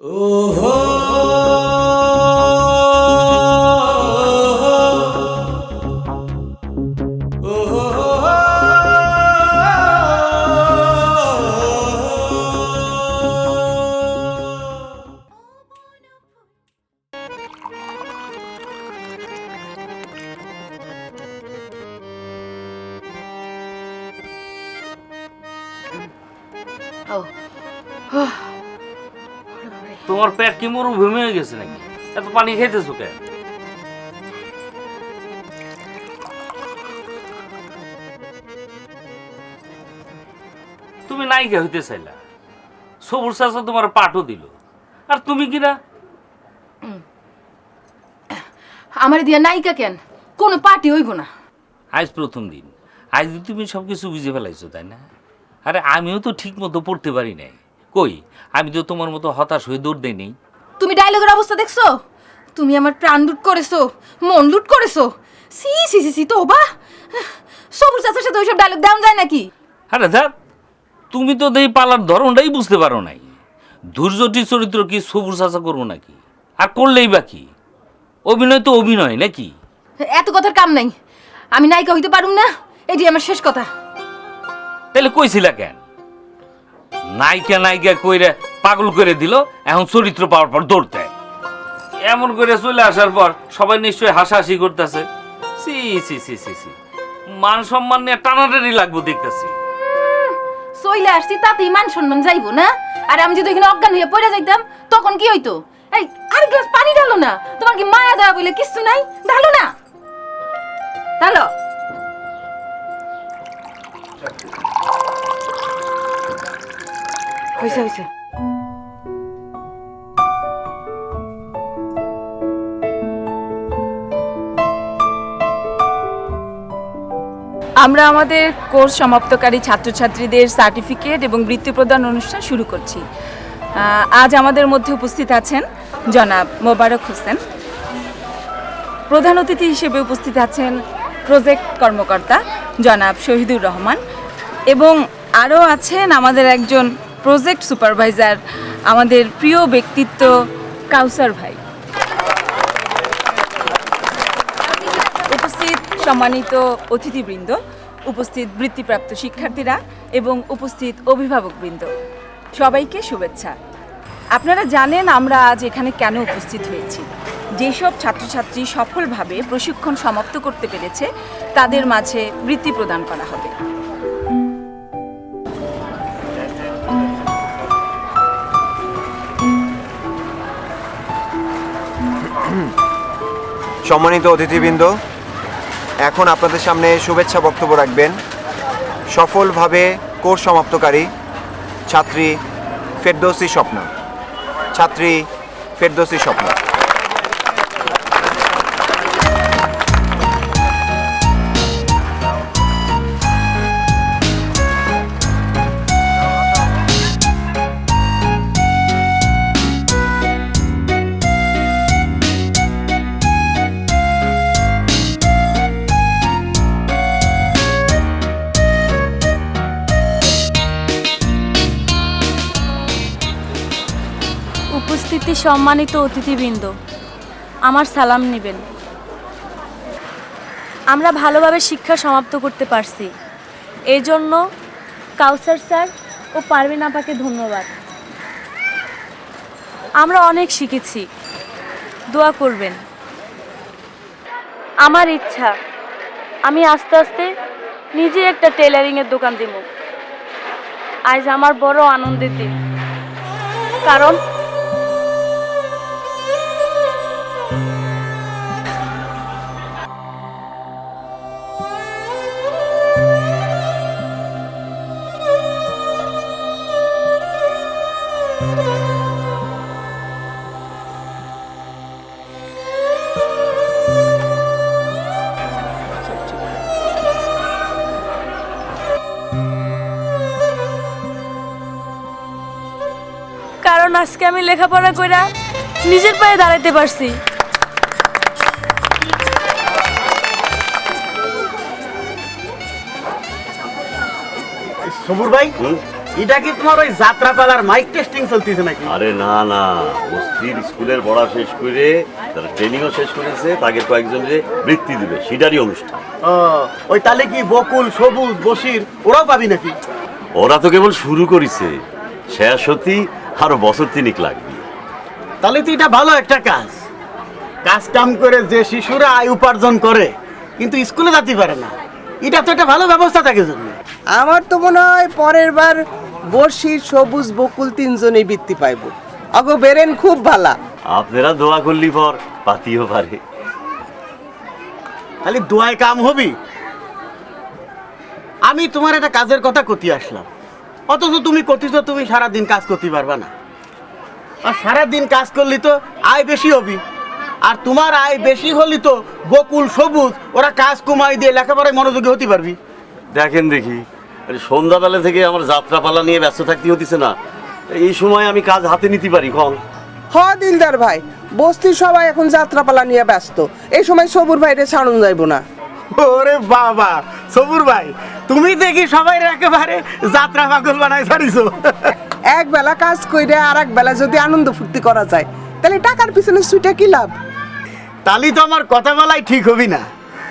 ও হয়ে গেছে নাকি? এত পানি খাইতেছো কেন? তুমি নায়িকা হইতে চাইলা। সবুর চাষা তোমার পাঠও দিল। আর তুমি কিনা? আমার দিয়া নায়িকা কেন? কোনো পার্টি হইব না। আজ প্রথম দিন। আজ তুমি সব কিছু বুঝে ফেলাইছো তাই না? আরে আমিও তো ঠিক মতো পড়তে পারি নাই। কই? আমি তো তোমার মতো হতাশ হয়ে দৌড় দেই নেই। তুমি ডায়লগের অবস্থা দেখছ? তুমি আমার প্রাণ লুট করেছ মন লুট করেছ। সি সি সি সি তো বা। সবুজ চাচার সাথে ওইসব ডায়লগ দেওয়া যায় নাকি? আরে দেখ তুমি তো দেই পালার ধরনটাই বুঝতে পারো নাই। ধৈর্যটি চরিত্র কি সবুজ চাষা করব নাকি? আর করলেই বা কি? অভিনয় তো অভিনয় নাকি? এত কথার কাম নাই। আমি নায়িকা হইতে পারুম না এটি আমার শেষ কথা। তাহলে কইছিলা কেন? নায়িকা নায়িকা কইরে পাগল করে দিল এখন চরিত্র পাওয়ার পর দৌড়তে এমন করে চলে আসার পর সবাই নিশ্চয়ই হাসাহাসি করতেছে। সি সি সি সি সি। মান সম্মান নিয়ে টানাটানি লাগবো দেখতেছি। সইলে আসছি তাতেই মান সম্মান যাইবো না? আর আমি যদি এখানে অজ্ঞান হয়ে পড়ে যাইতাম তখন কি হইতো? এই আর গ্লাস পানি ঢালো না। তোমার কি মায়া দেওয়া বলে কিছু নাই? ঢালো না। ঢালো। হয়েছে আমরা আমাদের কোর্স সমাপ্তকারী ছাত্রছাত্রীদের সার্টিফিকেট এবং বৃত্তি প্রদান অনুষ্ঠান শুরু করছি। আজ আমাদের মধ্যে উপস্থিত আছেন জনাব মোবারক হোসেন। প্রধান অতিথি হিসেবে উপস্থিত আছেন প্রজেক্ট কর্মকর্তা জনাব শহীদুর রহমান এবং আরও আছেন আমাদের একজন প্রজেক্ট সুপারভাইজার আমাদের প্রিয় ব্যক্তিত্ব কাউসার ভাই। উপস্থিত সম্মানিত অতিথিবৃন্দ, উপস্থিত বৃত্তিপ্রাপ্ত শিক্ষার্থীরা এবং উপস্থিত অভিভাবকবৃন্দ, সবাইকে শুভেচ্ছা। আপনারা জানেন আমরা আজ এখানে কেন উপস্থিত হয়েছি। যেসব ছাত্রছাত্রী সফলভাবে প্রশিক্ষণ সমাপ্ত করতে পেরেছে, তাদের মাঝে বৃত্তি প্রদান করা হবে। সম্মানিত অতিথিবৃন্দ, এখন আপনাদের সামনে শুভেচ্ছা বক্তব্য রাখবেন সফলভাবে কোর্স সমাপ্তকারী ছাত্রী ফেরদৌসি স্বপ্ন। ছাত্রী ফেরদৌসি স্বপ্না। সম্মানিত অতিথিবৃন্দ, আমার সালাম নেবেন। আমরা ভালোভাবে শিক্ষা সমাপ্ত করতে পারছি। এই জন্য কাউসার স্যার ও পারভিন আপাকে ধন্যবাদ। আমরা অনেক শিখেছি। দোয়া করবেন। আমার ইচ্ছা, আমি আস্তে আস্তে নিজে একটা টেলারিংয়ের দোকান দিব। আজ আমার বড় আনন্দের দিন। কারণ আজকে আমি লেখাপড়া কইরা নিজের পায়ে দাঁড়াইতে পারছি। সবুর ভাই এটা কি তোমার ওই যাত্রাপালার মাইক টেস্টিং চলতেছে নাকি? আরে না না। স্কুলের পড়া শেষ করে তারা ট্রেনিংও শেষ করেছে তাকে কয়েকজনের বৃত্তি দিবে সেটারই অনুষ্ঠান। ওই তাহলে কি বকুল সবুজ বসির ওরাও পাবি নাকি? ওরা তো কেবল শুরু করেছে। শেষ হতি আরও বছর তিনিক লাগবে। তাহলে তো এটা ভালো একটা কাজ। কাজ কাম করে যে শিশুরা আয় উপার্জন করে কিন্তু স্কুলে যেতে পারে না এটা তো একটা ভালো ব্যবস্থা থাকে জন্য। আমার তো মনে হয় পরের বার বর্ষির সবুজ বকুল তিনজনেই বৃত্তি পাইব। অগো বেরেন খুব ভালা। আপনারা দোয়া করলি পর পাতিও পারে। খালি দোয়ায় কাম হবি? আমি তোমার একটা কাজের কথা কতি আসলাম। অথচ তুমি কতিছ তুমি সারা দিন কাজ করতে পারবা না। আর সারা দিন কাজ করলি তো আয় বেশি হবি। আর তোমার আয় বেশি হলি তো বকুল সবুজ ওরা কাজ কমাই দিয়ে লেখাপড়ায় মনোযোগী হতে পারবি। দেখেন দেখি সন্ধ্যাবেলা থেকে আমার যাত্রাপালা নিয়ে ব্যস্ত থাকতে হতিছে না। এই সময় আমি কাজ হাতে নিতে পারি কম হ দিলদার ভাই বস্তির সবাই এখন যাত্রাপালা নিয়ে ব্যস্ত। এই সময় সবুর ভাইরে ছাড়ুন যাইব না। ওরে বাবা সবুর ভাই তুমি দেখি সবাই একেবারে যাত্রা পাগল বানাই ছাড়িছো। এক বেলা কাজ কইরে আর এক বেলা যদি আনন্দ ফুর্তি করা যায় তাহলে টাকার পিছনে সুইটা কি লাভ? তালি তো আমার কথা বলাই ঠিক হবি না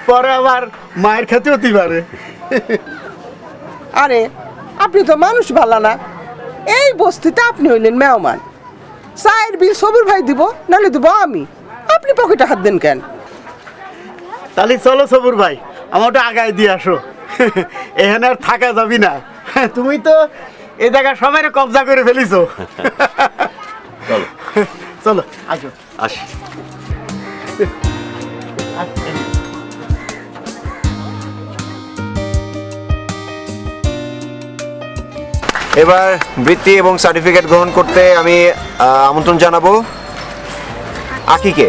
পরে আবার মায়ের খেতে হতে পারে। আরে আপনি তো মানুষ ভালো না। এই বস্তিতে আপনি হইলেন মেহমান। চায়ের বিল সবুর ভাই দিব নাহলে দিব আমি। আপনি পকেটে হাত দেন কেন? তাহলে চলো সবুর ভাই আমার ওটা আগায় দিয়ে আসো। এখানে আর থাকা যাবি না। তুমি তো এ জায়গা সবাই কবজা করে ফেলিছো। চলো। চলো আসো। আসি। এবার বৃত্তি এবং সার্টিফিকেট গ্রহণ করতে আমি আমন্ত্রণ জানাব আকিকে।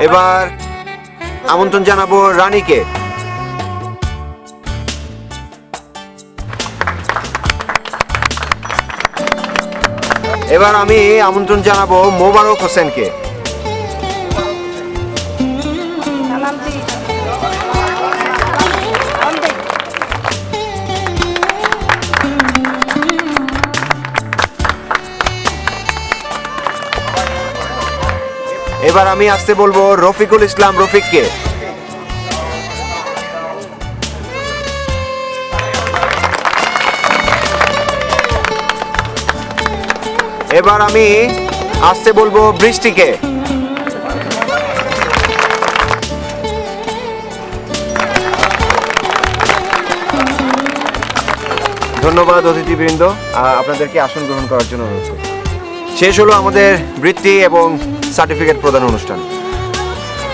এবার আমন্ত্রণ জানাব রানীকে। এবার আমি আমন্ত্রণ জানাব মোবারক হোসেনকে। এবার আমি আসতে বলব রফিকুল ইসলাম রফিককে এবার আমি আসতে বলব বৃষ্টিকে ধন্যবাদ অতিথিবৃন্দ আপনাদেরকে আসন গ্রহণ করার জন্য অনুরোধ। শেষ হলো আমাদের বৃত্তি এবং সার্টিফিকেট প্রদান অনুষ্ঠান।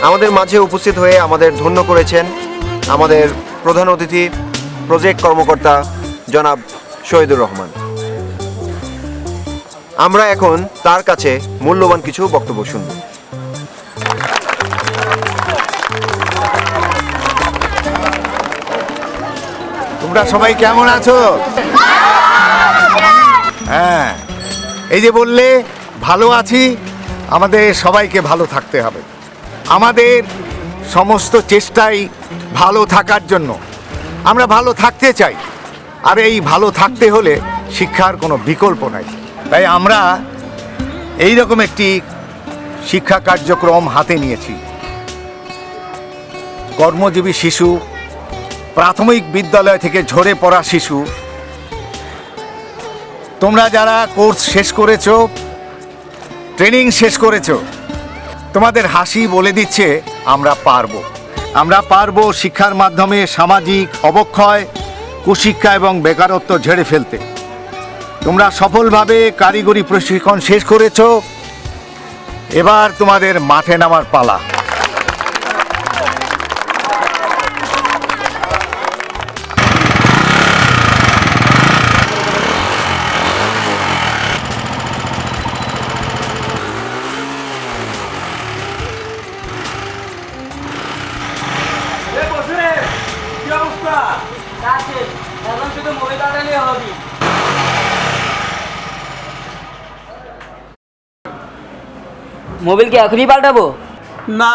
আমাদের মাঝে উপস্থিত হয়ে আমাদের ধন্য করেছেন আমাদের প্রধান অতিথি, প্রজেক্ট কর্মকর্তা জনাব শহীদুর রহমান। আমরা এখন তার কাছে মূল্যবান কিছু বক্তব্য শুনব। তোমরা সবাই কেমন আছো? এই যে বললে, ভালো আছি, আমাদের সবাইকে ভালো থাকতে হবে। আমাদের সমস্ত চেষ্টাই ভালো থাকার জন্য। আমরা ভালো থাকতে চাই, আর এই ভালো থাকতে হলে শিক্ষার কোনো বিকল্প নাই। তাই আমরা এই রকম একটি শিক্ষা কার্যক্রম হাতে নিয়েছি। কর্মজীবী শিশু, প্রাথমিক বিদ্যালয় থেকে ঝরে পড়া শিশু তোমরা যারা কোর্স শেষ করেছ, ট্রেনিং শেষ করেছ, তোমাদের হাসি বলে দিচ্ছে, আমরা পারব। আমরা পারব শিক্ষার মাধ্যমে সামাজিক অবক্ষয়, কুশিক্ষা এবং বেকারত্ব ঝেড়ে ফেলতে। তোমরা সফলভাবে কারিগরি প্রশিক্ষণ শেষ করেছ, এবার তোমাদের মাঠে নামার পালা। মোবিল কি এখনই পাল্টাবো? না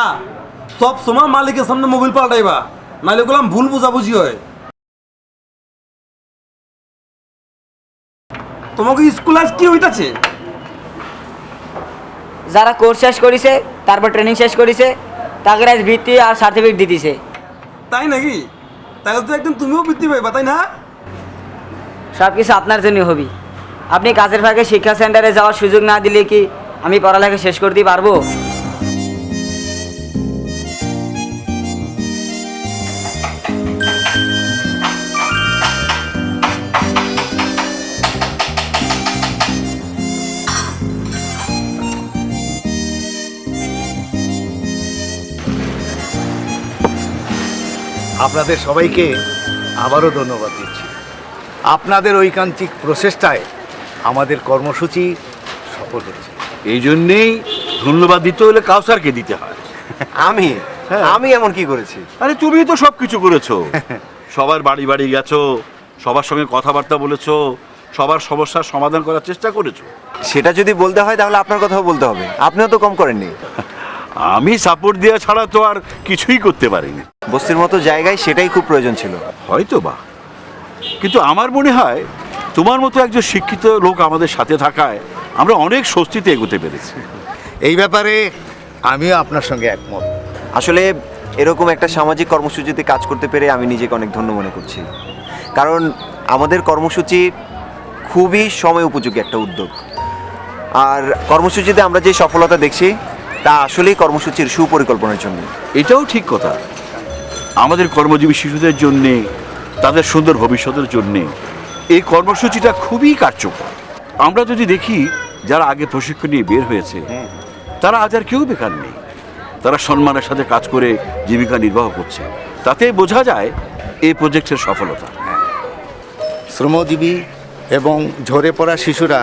সব সময় মালিকের সামনে মোবাইল পাল্টাইবা নাইলে গুলাম ভুল বুঝাবুঝি হয়। তোমাকে স্কুল আজ কি হইতাছে? যারা কোর্স শেষ করেছে তারপর ট্রেনিং শেষ করেছে তাকে আজ বৃত্তি আর সার্টিফিকেট দিতেছে। তাই নাকি? তাহলে তো একদিন তুমিও বৃদ্ধি পাইবা তাই না? সব কিছু আপনার জন্য হবি। আপনি কাজের ফাঁকে শিক্ষা সেন্টারে যাওয়ার সুযোগ না দিলে কি আমি পড়ালেখা শেষ করতে পারব? আপনাদের সবাইকে আবারও ধন্যবাদ দিচ্ছি। আপনাদের ঐকান্তিক প্রচেষ্টায় আমাদের কর্মসূচি সফল হচ্ছে এই জন্যেই ধন্যবাদ দিতে হলে কাউসারকে দিতে হয়। আমি? আমি এমন কি করেছি? আরে তুমি তো সব কিছু করেছ। সবার বাড়ি বাড়ি গেছো সবার সঙ্গে কথাবার্তা বলেছ সবার সমস্যার সমাধান করার চেষ্টা করেছ। সেটা যদি বলতে হয় তাহলে আপনার কথাও বলতে হবে। আপনিও তো কম করেননি। আমি সাপোর্ট দেওয়া ছাড়া তো আর কিছুই করতে পারিনি। বস্তির মতো জায়গায় সেটাই খুব প্রয়োজন ছিল। হয়তো বা। কিন্তু আমার মনে হয় তোমার মতো একজন শিক্ষিত লোক আমাদের সাথে থাকায় আমরা অনেক স্বস্তিতে এগোতে পেরেছি। এই ব্যাপারে আমিও আপনার সঙ্গে একমত। আসলে এরকম একটা সামাজিক কর্মসূচিতে কাজ করতে পেরে আমি নিজেকে অনেক ধন্য মনে করছি। কারণ আমাদের কর্মসূচি খুবই সময় উপযোগী একটা উদ্যোগ। আর কর্মসূচিতে আমরা যে সফলতা দেখছি তা আসলেই কর্মসূচির সুপরিকল্পনার জন্য। এটাও ঠিক কথা। আমাদের কর্মজীবী শিশুদের জন্যে তাদের সুন্দর ভবিষ্যতের জন্যে এই কর্মসূচিটা খুবই কার্যকর। আমরা যদি দেখি যারা আগে প্রশিক্ষণ নিয়ে বের হয়েছে তারা আজ আর কেউ বেকার নেই। তারা সম্মানের সাথে কাজ করে জীবিকা নির্বাহ করছে। তাতে বোঝা যায় এই প্রজেক্টের সফলতা। শ্রমজীবী এবং ঝরে পড়া শিশুরা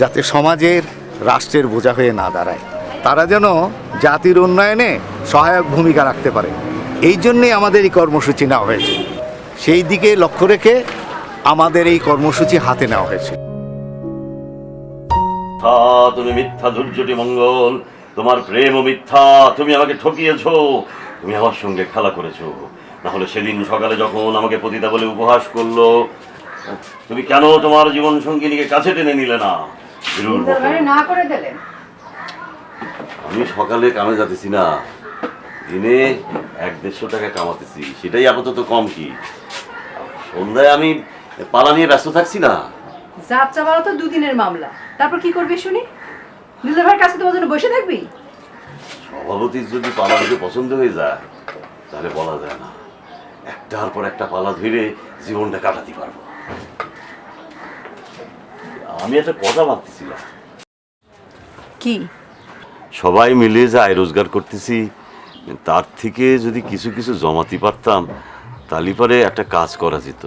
যাতে সমাজের রাষ্ট্রের বোঝা হয়ে না দাঁড়ায় তারা যেন জাতির উন্নয়নে সহায়ক ভূমিকা রাখতে পারে। এই জন্যেই আমাদের এই কর্মসূচি নেওয়া হয়েছে। সেই দিকে লক্ষ্য রেখে আমাদের এই কর্মসূচি হাতে নেওয়া হয়েছে। মিথ্যা তুমি মিথ্যা ধৈর্যটি মঙ্গল। তোমার প্রেম মিথ্যা তুমি আমাকে ঠকিয়েছো। তুমি আমার সঙ্গে খেলা করেছ। না হলে সেদিন সকালে যখন আমাকে পতিতা বলে উপহাস করল তুমি কেন তোমার জীবন সঙ্গিনীকে কাছে টেনে নিলে না? আমি সকালে কামে যাতেছি না দিনে এক দেড়শো টাকা কামাতেছি। সেটাই আপাতত কম কি? সন্ধ্যায় আমি পালা নিয়ে ব্যস্ত থাকছি না। যাত্রা বারো তো দুদিনের মামলা। তারপর কি করবি শুনি? দুলা ভাইয়ের কাছে তোমার জন্য বসে থাকবি? সভাপতির যদি পালা ধরে পছন্দ হয়ে যায় তাহলে বলা যায় না। একটার পর একটা পালা ধরে জীবনটা কাটাতে পারব। আমি একটা কথা ভাবতেছিলাম। কি? সবাই মিলে যে আয় রোজগার করতেছি তার থেকে যদি কিছু কিছু জমাতে পারতাম তাহলে পরে একটা কাজ করা যেত।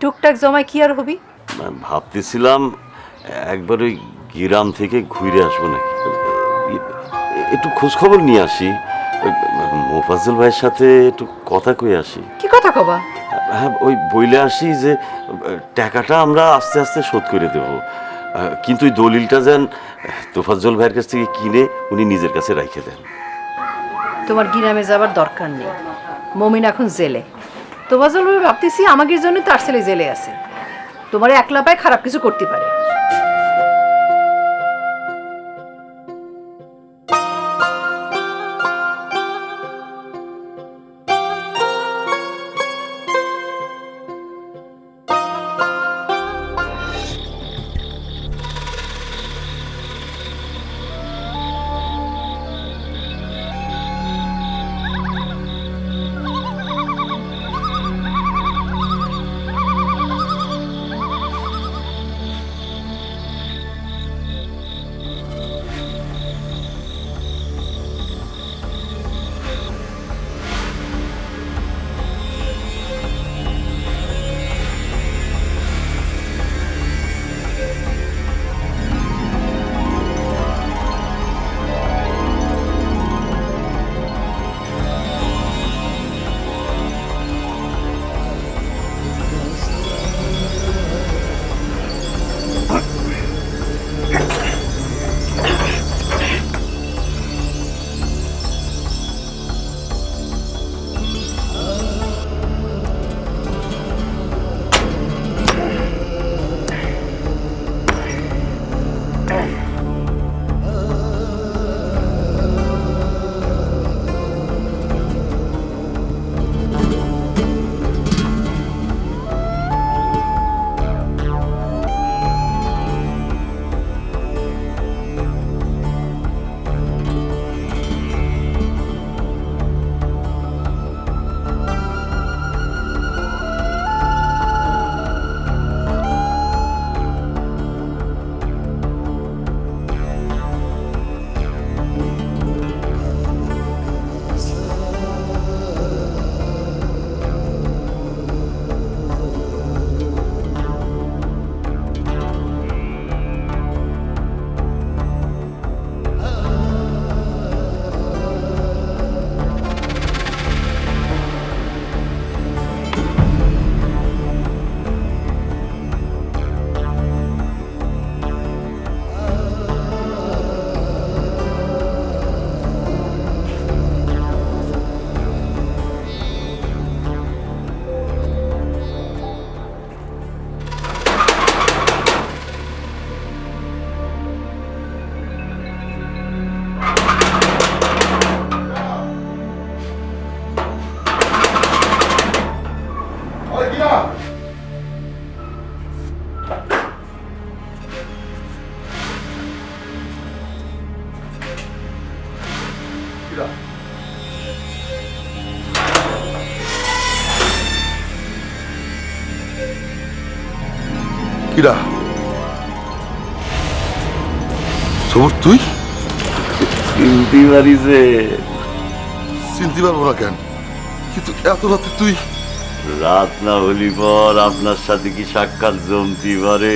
টুকটাক জমায় কি আর হবি? ভাবতেছিলাম একবার ওই গ্রাম থেকে ঘুরে আসব নাকি? একটু খোঁজখবর নিয়ে আসি। মোফাজ্জল ভাইয়ের সাথে একটু কথা কয়ে আসি। কি কথা কবা? হ্যাঁ ওই বইলে আসি যে টাকাটা আমরা আস্তে আস্তে শোধ করে দেব। কিন্তু ওই দলিলটা যেন তোফাজ্জল ভাইয়ের কাছ থেকে কিনে উনি নিজের কাছে রেখে দেন। তোমার গ্রামে যাবার দরকার নেই। মমিন এখন জেলে। তোমার ভাই ভাবতেছি আমাদের জন্য তার ছেলে জেলে আছে। তোমার একলা পায়ে খারাপ কিছু করতে পারে। কিরা? সবর তুই? চিনতে পারিছে চিনতে পারব না কেন? কিন্তু এত রাতে তুই? রাত না হলি পর আপনার সাথে কি সাক্ষাৎ জমতি পারে?